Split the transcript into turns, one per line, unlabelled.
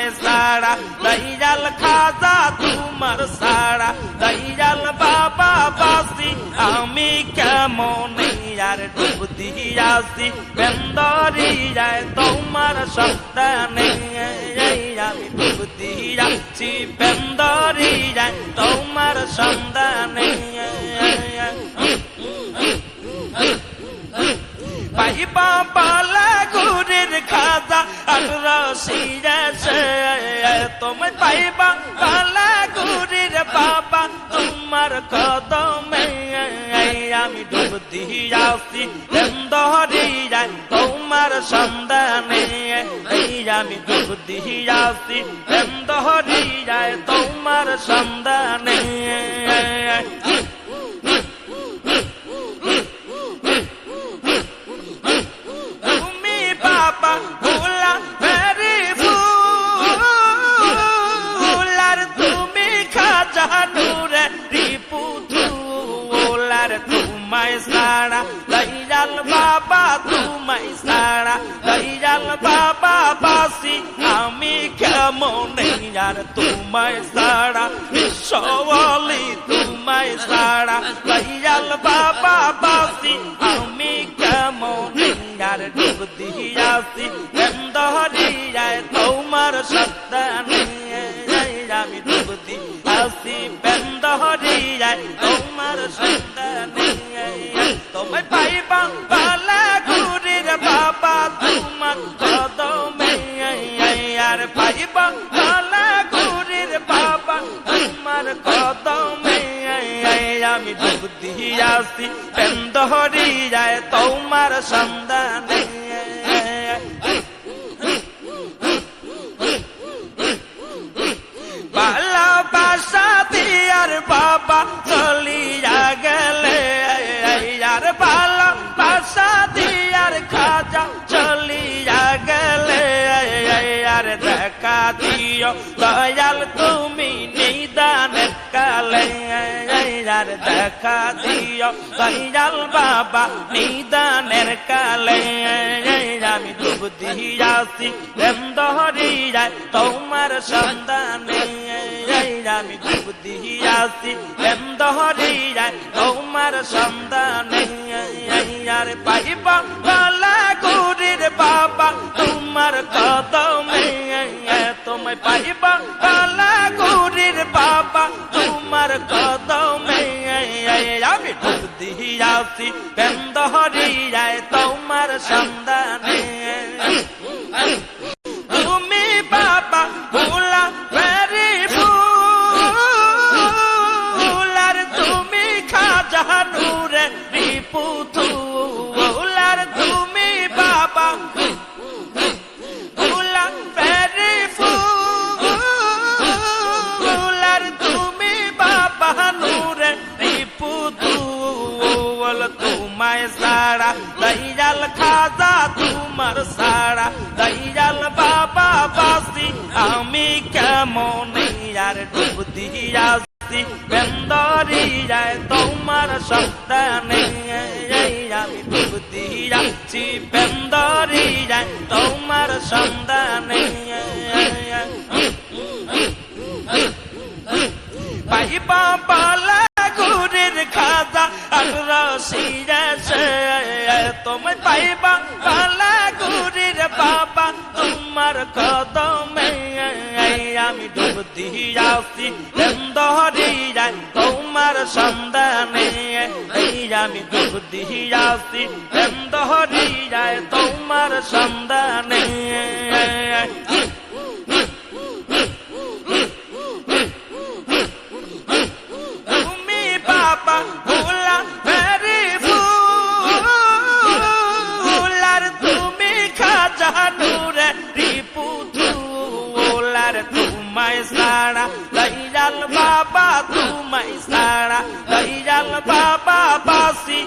আমায় সারা দইয়াল খাজা তোমার সারা দইয়াল বাবা বাসি আমি কেমন আর ডুব দিয়াছি বেন্দরিয়ায় তোমার সন্তানে আমি ডুব দিয়াছি বেন্দরিয়ায় তোমার সন্তানে পালা গুরির বাবা, তোমার কদমে আমি ডুব দিয়াছি যায় তোমার সন্ধানে আমি ডুব দিয়াছি যায় তোমার সন্ধানে তোমায় সারা দয়াল বাবা তোমায় সারা দয়াল বাবা, বাসি, আমি কেমন আর তোমায় সারা বিশ্বলি তোমায় সারা দয়াল বাবা, বাসি, আমি কেমন আর ডুব দিয়াছি বেন্দরিয়ায় তোমার সন্তানে আমি ডুব দিয়াছি বেন্দরিয়ায় তোমার সন্তানে তোমায় পাইবা বালা গুরির বাবা তোমার কদমে আর পাইবা পালা গুরির বাবা তোমার কদমে আমি ডুব দিয়াছি বেন্দহরি যায় তোমার সন্ধানে। দয়াল তুমি নিদানের কালে, আর দেখা দিও। দয়াল বাবা নিদানের কালে, আমি ডুব দিয়াছি বেন্দহরি যায় তোমার সন্তানে। আমি ডুব দিয়াছি বেন্দহরি যায় তোমার সন্তানে। আর পাইবা বাবা তোমার কদমে। তোমায় পাইবা বালা গুরির বাবা। তোমার কদমে আমি ডুব দিয়াছি বেন্দহরি যায় তোমার সন্তানে তুমি বাবা ভোলা ভেরি ফুলার তুমি খাজা নূরে রিপুতু ভোলার তুমি বাবা তোমায় সারা দয়াল খাজা তোমার সারা দয়াল বাবা বাসি আমি কেমন আর ডুব দিয়াছি বেন্দরি যায় তোমার সন্তানে আমি ডুব দিয়াছি বেন্দরি যায় তোমার সন্তানে পাইবা পালা গুরির খাজা তুমি পাইবা পালা গুরির বাবা তোমার কদমে আমি ডুব দিয়াছি বেন্দহরি যায় তোমার সন্ধানে আমি ডুব দিয়াছি বেন্দহরি যায় তোমার সন্ধানে রিপুতুলার তোমায় সারা দয়াল বাবা তোমায় সারা দয়াল বাবা বাসি